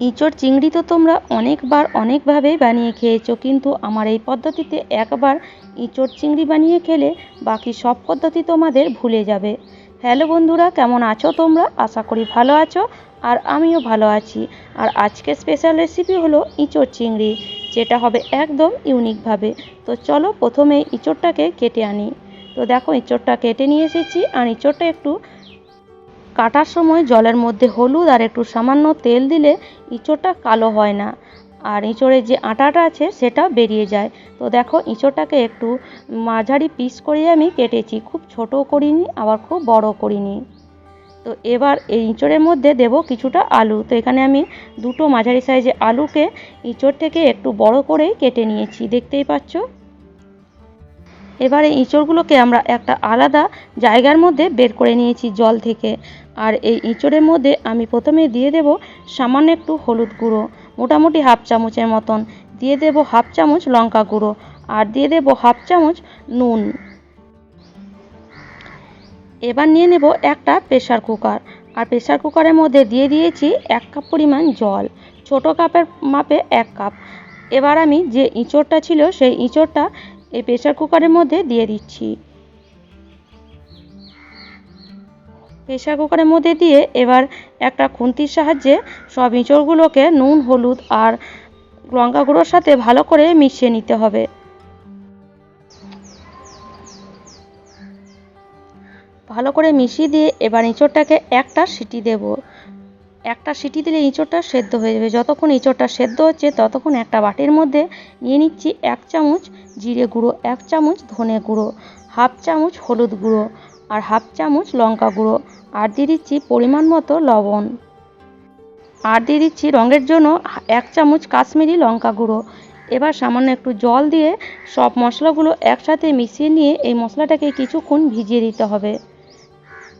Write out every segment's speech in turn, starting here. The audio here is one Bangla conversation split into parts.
ইঁচড় চিংড়ি তো তোমরা অনেকবার অনেকভাবে বানিয়ে খেয়েছো, কিন্তু আমার এই পদ্ধতিতে একবার ইঁচড় চিংড়ি বানিয়ে খেলে বাকি সব পদ্ধতি তোমাদের ভুলে যাবে। হ্যালো বন্ধুরা, কেমন আছো তোমরা? আশা করি ভালো আছো আর আমিও ভালো আছি। আর আজকে স্পেশাল রেসিপি হলো ইঁচড় চিংড়ি, যেটা হবে একদম ইউনিকভাবে তো চলো প্রথমে ইঁচড়টাকে কেটে আনি। তো দেখো, ইঁচড়টা কেটে নিয়ে এসেছি আর ইঁচড়টা একটু কাটার সময় জলের মধ্যে হলুদ আর একটু সামান্য তেল দিলে ইঁচড়টা কালো হয় না। আর ইঁচড়ের যে আটাটা আছে, সেটা বেরিয়ে যায়। তো দেখো, ইঁচড়টাকে একটু মাঝারি পিস করে আমি কেটেছি। খুব ছোটো করিনি, আবার খুব বড় করিনি। তো এবার এই ইঁচড়ের মধ্যে দেব কিছুটা আলু। তো এখানে আমি দুটো মাঝারি সাইজে আলুকে ইঁচড় থেকে একটু বড় করেই কেটে নিয়েছি। দেখতেই পাচ্ছ? এবারে ইঁচড়গুলোকে আমরা একটা আলাদা জায়গার মধ্যে বের করে নিয়েছি জল থেকে। আর এই ইঁচড়ের মধ্যে আমি প্রথমে দিয়ে দেব সামান্য একটু হলুদ গুঁড়ো, মোটামুটি হাফ চামচের মতন। দিয়ে দেব হাফ চামচ লঙ্কা গুঁড়ো আর দিয়ে দেব হাফ চামচ নুন। এবার নিয়ে নেব একটা প্রেশার কুকার। আর প্রেশার কুকারের মধ্যে দিয়ে দিয়েছি এক কাপ পরিমাণ জল, ছোট কাপের মাপে এক কাপ। এবার আমি যে ইঁচড়টা ছিল সেই ইঁচড়টা এই প্রেশার কুকারের মধ্যে দিয়ে দিচ্ছি। প্রেশার কুকারের মধ্যে দিয়ে এবার একটা খুন্তির সাহায্যে সব ইঁচড়গুলোকে নুন, হলুদ আর লঙ্কা গুঁড়োর সাথে ভালো করে মিশিয়ে নিতে হবে। ভালো করে মিশিয়ে দিয়ে এবার ইঁচড়টাকে একটা সিটি দেব। একটা সিটি দিলে ইঁচড়টা সেদ্ধ হয়ে যাবে। যতক্ষণ ইঁচড়টা সেদ্ধ হচ্ছে, ততক্ষণ একটা বাটির মধ্যে নিয়ে নিচ্ছি এক চামচ জিরে গুঁড়ো, এক চামচ ধনে গুঁড়ো, হাফ চামচ হলুদ গুঁড়ো আর হাফ চামচ লঙ্কা গুঁড়ো আর দিয়ে দিচ্ছি পরিমাণ মতো লবণ। আর দিয়ে দিচ্ছি রঙের জন্য এক চামচ কাশ্মীরি লঙ্কা গুঁড়ো। এবার সামান্য একটু জল দিয়ে সব মশলাগুলো একসাথে মিশিয়ে নিয়ে এই মশলাটাকে কিছুক্ষণ ভিজিয়ে দিতে হবে।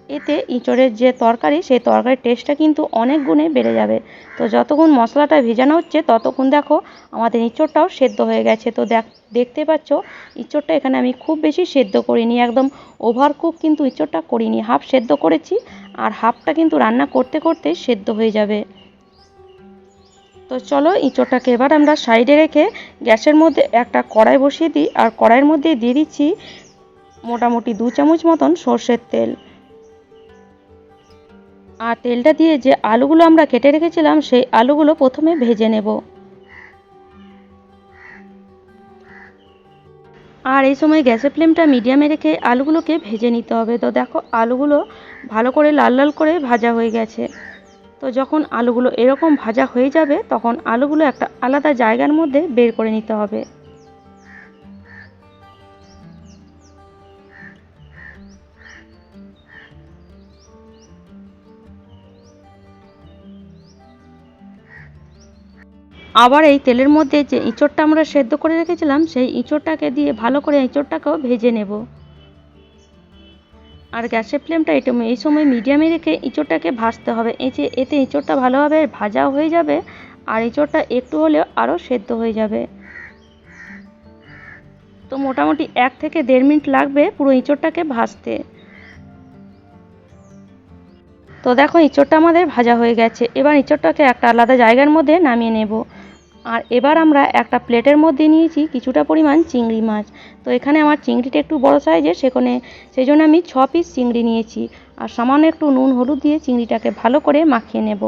এতে ইঁচড়ের যে তরকারি, সেই তরকারির টেস্টটা কিন্তু অনেক গুণে বেড়ে যাবে। তো যতক্ষণ মশলাটা ভেজানো হচ্ছে, ততক্ষণ দেখো আমাদের ইঁচড়টাও সেদ্ধ হয়ে গেছে। তো দেখ, দেখতে পাচ্ছ, ইঁচড়টা এখানে আমি খুব বেশি সেদ্ধ করিনি, একদম ওভার কুক কিন্তু ইঁচড়টা করিনি। হাফ সেদ্ধ করেছি আর হাফটা কিন্তু রান্না করতে করতে সেদ্ধ হয়ে যাবে। তো চলো ইঁচড়টাকে এবার আমরা সাইডে রেখে গ্যাসের মধ্যে একটা কড়াই বসিয়ে দিই। আর কড়াইয়ের মধ্যে দিয়ে দিচ্ছি মোটামুটি দু চামচ মতন সর্ষের তেল। আর তেলটা দিয়ে যে আলুগুলো আমরা কেটে রেখেছিলাম, সেই আলুগুলো প্রথমে ভেজে নেব। আর এই সময় গ্যাসের ফ্লেমটা মিডিয়ামে রেখে আলুগুলোকে ভেজে নিতে হবে। তো দেখো, আলুগুলো ভালো করে লাল লাল করে ভাজা হয়ে গেছে। তো যখন আলুগুলো এরকম ভাজা হয়ে যাবে, তখন আলুগুলো একটা আলাদা জায়গার মধ্যে বের করে নিতে হবে। আবার এই তেলের মধ্যে যে ইঁচড়টা আমরা সেদ্ধ করে রেখেছিলাম, সেই ইঁচড়টাকে দিয়ে ভালো করে ইঁচড়টাকেও ভেজে নেব। আর গ্যাসের ফ্লেমটা এটা এই সময় মিডিয়ামে রেখে ইঁচড়টাকে ভাজতে হবে। এই যে, এতে ইঁচড়টা ভালোভাবে ভাজাও হয়ে যাবে আর ইঁচড়টা একটু হলেও আরও সেদ্ধ হয়ে যাবে। তো মোটামুটি এক থেকে দেড় মিনিট লাগবে পুরো ইঁচড়টাকে ভাজতে। তো দেখো, ইঁচড়টা আমাদের ভাজা হয়ে গেছে। এবার ইঁচড়টাকে একটা আলাদা জায়গার মধ্যে নামিয়ে নেব। আর এবার আমরা একটা প্লেটের মধ্যে নিয়েছি কিছুটা পরিমাণ চিংড়ি মাছ। তো এখানে আমার চিংড়িটা একটু বড় সাইজের, সেখানে সেই জন্য আমি ছ পিস চিংড়ি নিয়েছি। আর সামান্য একটু নুন হলুদ দিয়ে চিংড়িটাকে ভালো করে মাখিয়ে নেব।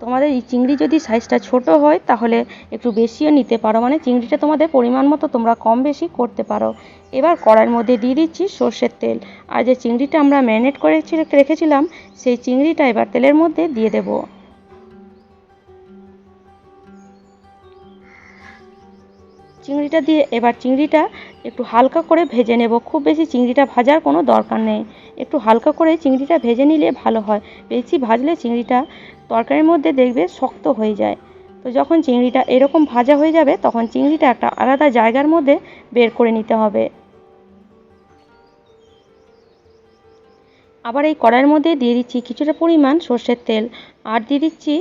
তোমাদের এই চিংড়ি যদি সাইজটা ছোট হয়, তাহলে একটু বেশিও নিতে পারো। মানে চিংড়িটা তোমাদের পরিমাণ মতো তোমরা কম বেশি করতে পারো। এবার কড়াইয়ের মধ্যে দিয়ে দিচ্ছি সর্ষের তেল। আর যে চিংড়িটা আমরা ম্যারিনেট করে রেখেছিলাম, সেই চিংড়িটা এবার তেলের মধ্যে দিয়ে দেবো। চিংড়িটা দিয়ে, এবার চিংড়িটা একটু হালকা করে ভেজে নেব। খুব বেশি চিংড়িটা ভাজার কোনো দরকার নেই। একটু হালকা করে চিংড়িটা ভেজে নিলে ভালো হয়। বেশি ভাজলে চিংড়িটা তরকারির মধ্যে দেখবে শক্ত হয়ে যায়। তো যখন চিংড়িটা এরকম ভাজা হয়ে যাবে, তখন চিংড়িটা একটা আলাদা জায়গার মধ্যে বের করে নিতে হবে। আবার এই কড়াইয়ের মধ্যে দিয়ে দিচ্ছি কিছুটা পরিমাণ সর্ষের তেল। আর দিয়ে দিচ্ছি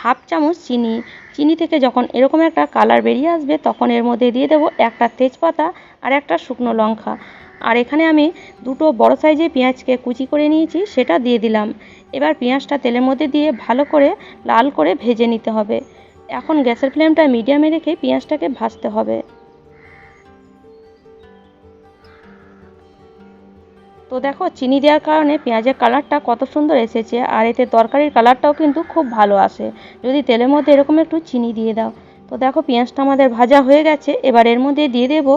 হাফ চামচ চিনি। চিনি থেকে যখন এরকম একটা কালার বেরিয়ে আসবে, তখন এর মধ্যে দিয়ে দেবো একটা তেজপাতা আর একটা শুকনো লঙ্কা। আর এখানে আমি দুটো বড় সাইজে পেঁয়াজকে কুচি করে নিয়েছি, সেটা দিয়ে দিলাম। এবার পেঁয়াজটা তেলের মধ্যে দিয়ে ভালো করে লাল করে ভেজে নিতে হবে। এখন গ্যাসের ফ্লেমটা মিডিয়ামে রেখে পেঁয়াজটাকে ভাজতে হবে। তো দেখো, চিনি দেওয়ার কারণে পেঁয়াজের কালারটা কত সুন্দর এসেছে, আর এতে তরকারির কালারটাও কিন্তু খুব ভালো আসে। যদি তেলের মধ্যে এরকম একটু চিনি দিয়ে দাও। তো দেখো, পেঁয়াজটা আমাদের ভাজা হয়ে গেছে। এবার এর মধ্যে দিয়ে দেব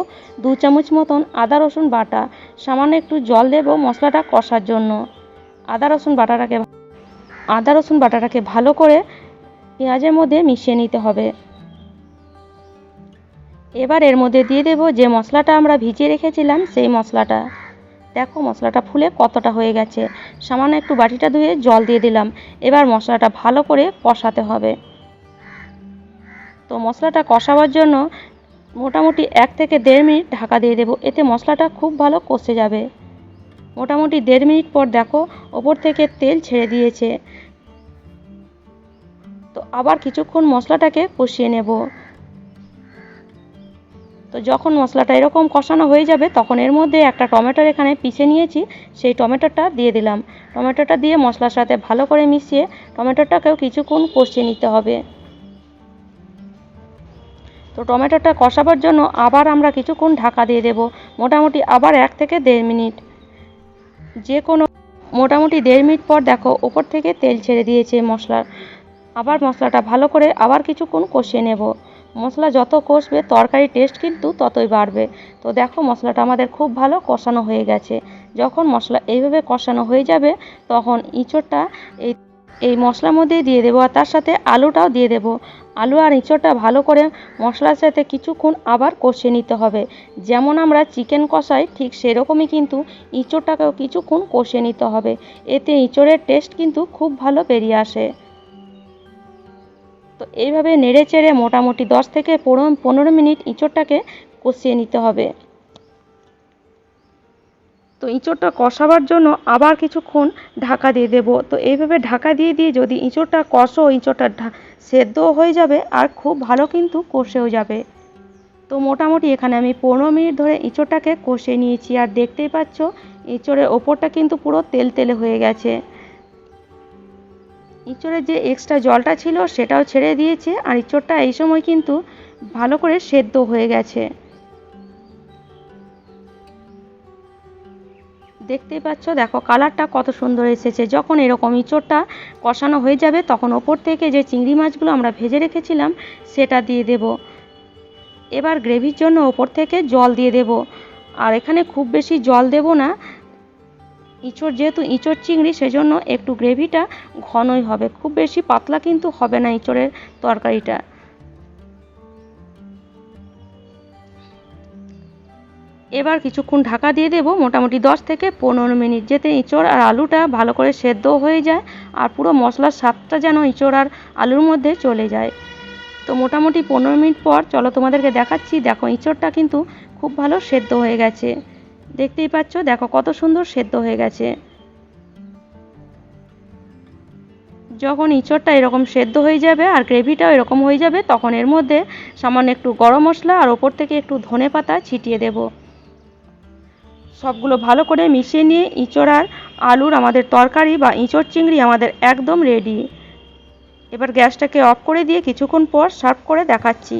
দু চামচ মতন আদা, রসুন বাটা। সামান্য একটু জল দেব মশলাটা কষার জন্য। আদা, রসুন বাটাটাকে আদা, রসুন বাটাটাকে ভালো করে পেঁয়াজের মধ্যে মিশিয়ে নিতে হবে। এবার এর মধ্যে দিয়ে দেব যে মশলাটা আমরা ভিজিয়ে রেখেছিলাম, সেই মশলাটা। দেখো মশলাটা ফুলে কতটা হয়ে গেছে। সামান্য একটু বাটিটা ধুয়ে জল দিয়ে দিলাম। এবার মশলাটা ভালো করে কষাতে হবে। তো মশলাটা কষাবার জন্য মোটামুটি এক থেকে দেড় মিনিট ঢাকা দিয়ে দেবো। এতে মশলাটা খুব ভালো কষে যাবে। মোটামুটি দেড় মিনিট পর দেখো ওপর থেকে তেল ছেড়ে দিয়েছে। তো আবার কিছুক্ষণ মশলাটাকে কষিয়ে নেব। তো যখন মশলাটা এরকম কষানো হয়ে যাবে, তখন এর মধ্যে একটা টমেটোর এখানে পিষে নিয়েছি। সেই টমেটোটা দিয়ে দিলাম। টমেটোটা দিয়ে মশলার সাথে ভালো করে মিশিয়ে টমেটোটাকেও কিছুক্ষণ কষিয়ে নিতে হবে। তো টমেটোটা কষাবার জন্য আবার আমরা কিছুক্ষণ ঢাকা দিয়ে দেব। মোটামুটি আবার এক থেকে দেড় মিনিট। যে কোনো মোটামুটি দেড় মিনিট পর দেখো, ওপর থেকে তেল ছেড়ে দিয়েছে মশলার আবার মশলাটা ভালো করে আবার কিছুক্ষণ কষিয়ে নেব। মশলা যত কষবে তরকারির টেস্ট কিন্তু ততই বাড়বে। তো দেখো মশলাটা আমাদের খুব ভালো কষানো হয়ে গেছে। যখন মশলা এইভাবে কষানো হয়ে যাবে, তখন ইঁচড়টা এই এই মশলার মধ্যে দিয়ে দেবো আর তার সাথে আলুটাও দিয়ে দেবো। আলু আর ইঁচড়টা ভালো করে মশলার সাথে কিছুক্ষণ আবার কষিয়ে নিতে হবে। যেমন আমরা চিকেন কষাই, ঠিক সেরকমই কিন্তু ইঁচড়টাকেও কিছুক্ষণ কষিয়ে নিতে হবে। এতে ইঁচড়ের টেস্ট কিন্তু খুব ভালো বেরিয়ে আসে। তো এইভাবে নেড়ে চেড়ে মোটামুটি দশ থেকে পনেরো মিনিট ইঁচড়টাকে কষিয়ে নিতে হবে। তো ইঁচড়টা কষাবার জন্য আবার কিছুক্ষণ ঢাকা দিয়ে দেব। তো এইভাবে ঢাকা দিয়ে দিয়ে যদি ইঁচড়টা কষো, ইঁচড়টা সেদ্ধ হয়ে যাবে আর খুব ভালো কিন্তু কষেও যাবে। তো মোটামুটি এখানে আমি পনেরো মিনিট ধরে ইঁচড়টাকে কষে নিয়েছি। আর দেখতেই পাচ্ছ, ইঁচড়ের ওপরটা কিন্তু পুরো তেল তেলে হয়ে গেছে। ইঁচড়ের যে এক্সট্রা জলটা ছিল সেটাও ছেড়ে দিয়েছে আর ইঁচড়টা এই সময় কিন্তু ভালো করে সেদ্ধ হয়ে গেছে। দেখতেই পাচ্ছ, দেখো কালারটা কত সুন্দর এসেছে। যখন এরকম ইঁচড়টা কষানো হয়ে যাবে, তখন ওপর থেকে যে চিংড়ি মাছগুলো আমরা ভেজে রেখেছিলাম, সেটা দিয়ে দেব। এবার গ্রেভির জন্য ওপর থেকে জল দিয়ে দেব। আর এখানে খুব বেশি জল দেব না ইঁচড়, যেহেতু ইঁচড় চিংড়ি, সেজন্য একটু গ্রেভিটা ঘনই হবে। খুব বেশি পাতলা কিন্তু হবে না ইঁচড়ের তরকারিটা। এবার কিছুক্ষণ ঢাকা দিয়ে দেব, মোটামুটি দশ থেকে পনেরো মিনিট, যেতে ইঁচড় আর আলুটা ভালো করে সেদ্ধ হয়ে যায় আর পুরো মশলার স্বাদটা যেন ইঁচড় আর আলুর মধ্যে চলে যায়। তো মোটামুটি পনেরো মিনিট পর, চলো তোমাদেরকে দেখাচ্ছি, দেখো ইঁচড়টা কিন্তু খুব ভালো সেদ্ধ হয়ে গেছে। দেখতেই পাচ্ছ, দেখো কত সুন্দর সেদ্ধ হয়ে গেছে। যখন ইঁচড়টা এরকম সেদ্ধ হয়ে যাবে আর গ্রেভিটাও এরকম হয়ে যাবে, তখন এর মধ্যে সামান্য একটু গরম মশলা আর ওপর থেকে একটু ধনে পাতা ছিটিয়ে দেব। সবগুলো ভালো করে মিশিয়ে নিয়ে ইঁচড় আর আলুর আমাদের তরকারি বা ইঁচড় চিংড়ি আমাদের একদম রেডি এবার গ্যাসটাকে অফ করে দিয়ে কিছুক্ষণ পর সার্ভ করে দেখাচ্ছি।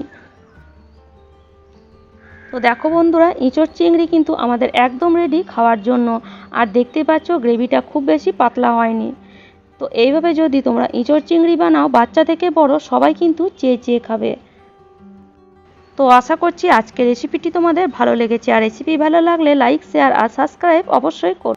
তো দেখো বন্ধুরা ইঁচড় চিংড়ি কিন্তু আমাদের একদম রেডি খাওয়ার জন্য। আর দেখতে পাচ্ছ গ্রেভিটা খুব বেশি পাতলা হয়নি। তো এইভাবে যদি তোমরা ইঁচড় চিংড়ি বানাও, বাচ্চা থেকে বড় সবাই কিন্তু চেয়ে চেয়ে খাবে। তো আশা করছি আজকের রেসিপিটি তোমাদের ভালো লেগেছে। আর রেসিপি ভালো লাগলে লাইক শেয়ার আর সাবস্ক্রাইব অবশ্যই করো।